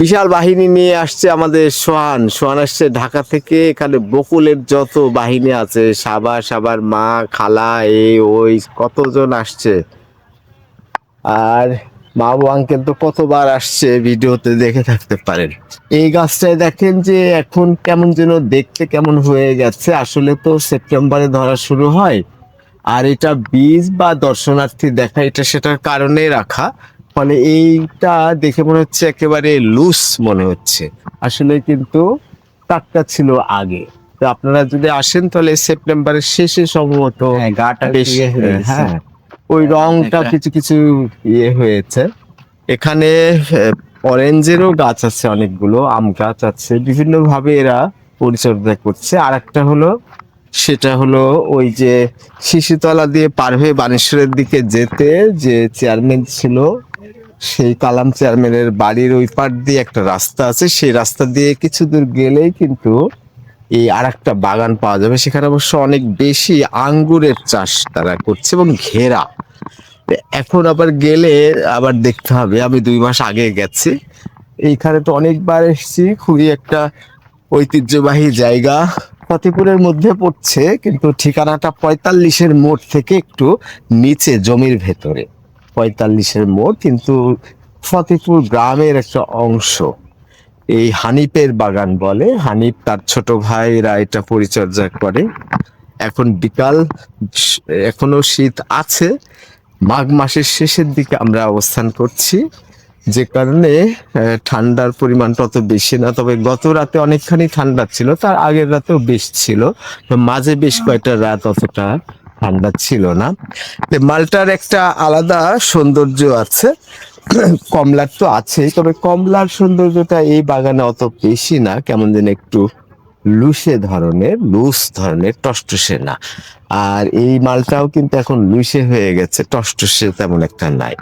বিশাল বাহিনী নিয়ে আসছে আমাদের সোহান। সোহান আসছে ঢাকা থেকে, এখানে বকুলের যত বাহিনী আছে, সাবা, সাবার মা, খালা এই ওই কতজন আসছে? আর মা আঙ্কেল তো কতবার আসছে ভিডিওতে দেখে থাকতে পারেন। এই গাছটায় দেখেন যে এখন কেমন যেন দেখতে কেমন হয়ে গেছে। আসলে তো সেপ্টেম্বরে ধরা শুরু হয়। আর এটা বীজ বা দর্শনার্থী দেখা, এটা সেটার কারণে রাখা। ফলে এইটা দেখে মনে হচ্ছে একেবারে লুজ মনে হচ্ছে। আসলে কিন্তু টাটকা ছিল আগে। তো আপনারা যদি আসেন তাহলে সেপ্টেম্বরের শেষে সম্ভবত হ্যাঁ গাটা বেশ হয়ে। হ্যাঁ ওই রংটা কিছু কিছু ইয়ে হয়েছে। এখানে অরেঞ্জেরও গাছ আছে অনেকগুলো আম গাছ আছে। বিভিন্ন ভাবে এরা পরিচর্যা করছে। আর একটা হলো সেটা হলো ওই যে শিশুতলা দিয়ে পার হয়ে বানেশ্বরের দিকে যেতে যে চেয়ারম্যান ছিল সেই কালাম চেয়ারম্যানের বাড়ির ওই পার দিয়ে একটা রাস্তা আছে। সেই রাস্তা দিয়ে কিছু দূর গেলেই কিন্তু এই আর একটা বাগান পাওয়া যাবে। সেখানে অবশ্য অনেক বেশি আঙ্গুরের চাষ তারা করছে এবং ঘেরা। এখন আবার গেলে আবার দেখতে হবে। আমি দুই মাস আগে গেছি। এইখানে তো অনেকবার এসেছি। খুবই একটা ঐতিহ্যবাহী জায়গা। ফতেপুরের মধ্যে পড়ছে, কিন্তু ঠিকানাটা পঁয়তাল্লিশের মোড় থেকে একটু নিচে, জমির ভেতরে। পঁয়তাল্লিশের মোড় কিন্তু ফতেপুর গ্রামের একটা অংশ। এই হানিপের বাগান বলে। হানিপ তার ছোট ভাইরা এটা পরিচর্যা করে। এখন বিকাল এখনও শীত আছে। মাঘ মাসের শেষের দিকে আমরা অবস্থান করছি। যে কারণে ঠান্ডার পরিমাণটা অত বেশি না তবে গত রাতে অনেকখানি ঠান্ডা ছিল তার আগের রাতেও বেশ ছিল। মাঝে বেশ কয়েকটা রাত অতটা ঠান্ডা ছিল না। মালটার একটা আলাদা সৌন্দর্য আছে। কমলার তো আছেই, তবে কমলার সৌন্দর্যটা এই বাগানে অত বেশি না, কেমন যেন একটু লুসে ধরনের লুস ধরনের, টসটসে না। আর এই মালটাও কিন্তু এখন লুসে হয়ে গেছে, টসটসে তেমন একটা নাই।